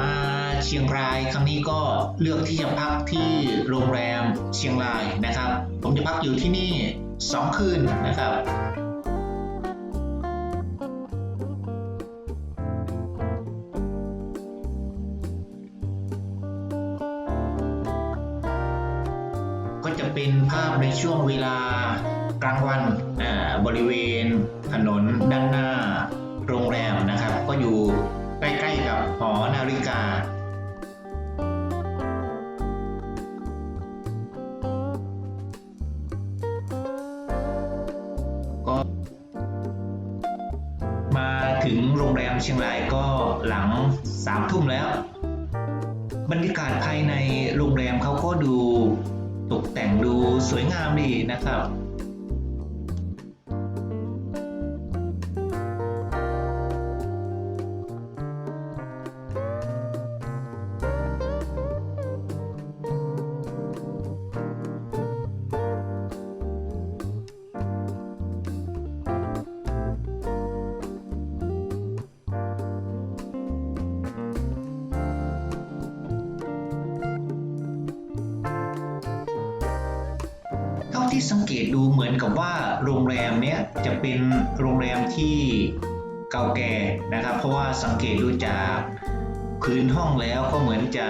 มาเชียงรายครั้งนี้ก็เลือกที่จะพักที่โรงแรมเชียงรายนะครับ ผมจะพักอยู่ที่นี่ 2 คืนนะครับก็จะเป็นภาพในช่วงเวลากลางวันอ่าบริเวณถนนด้านหน้าโรงแรมนะครับ ก็อยู่ ใกล้ๆกับหอนาฬิกา ก็มาถึงโรงแรมเชียงรายก็หลังสามทุ่มแล้ว บรรยากาศภายในโรงแรมเขาก็ดูตกแต่งดูสวยงามดีนะครับ ที่สังเกตดูเหมือนกับว่าโรงแรมเนี้ยจะเป็นโรงแรมที่เก่าแก่นะครับ เพราะว่าสังเกตดูจากพื้นห้องแล้วก็เหมือนจะ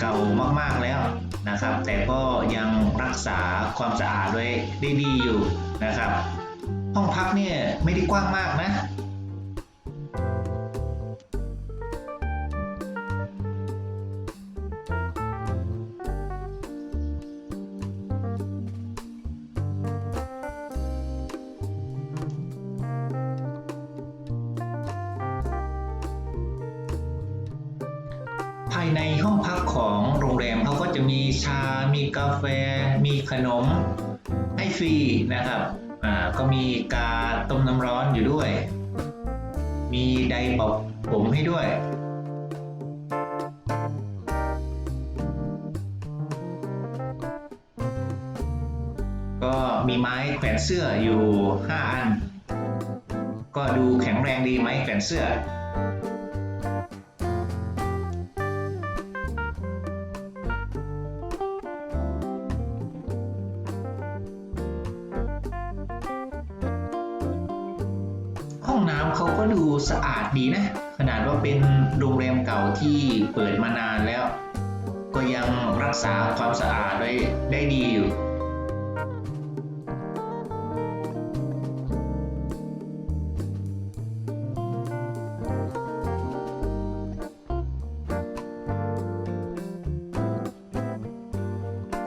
เก่ามากๆแล้วนะครับ แต่ก็ยังรักษาความสะอาดไว้ได้ดีอยู่นะครับ ห้องพักเนี่ยไม่ได้กว้างมากนะ ภายในห้องพักของโรงแรมเขาก็จะมีชา มีกาแฟ มีขนมให้ฟรีนะครับอ่าก็มีกาต้มน้ำร้อนอยู่ด้วย มีไดร์เป่าผมให้ด้วย ก็มีไม้แขวนเสื้ออยู่ 5 อัน ก็ดูแข็งแรงดีไหมแขวนเสื้อ เขาก็ดูสะอาดดีนะ ขนาดว่าเป็นโรงแรมเก่าที่เปิดมานานแล้ว ก็ยังรักษาความสะอาดไว้ได้ดีอยู่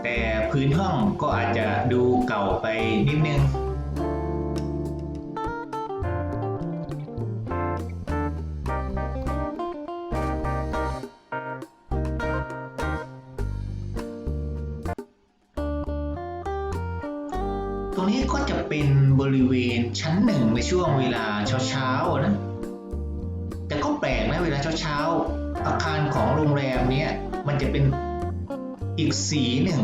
แต่พื้นห้องก็อาจจะดูเก่าไปนิดนึง ตรงนี้ก็จะเป็นบริเวณชั้นหนึ่งในช่วงเวลาเช้าๆนะ แต่ก็แปลกนะเวลาเช้าๆอาคารของโรงแรมเนี้ยมันจะเป็นอีกสีหนึ่ง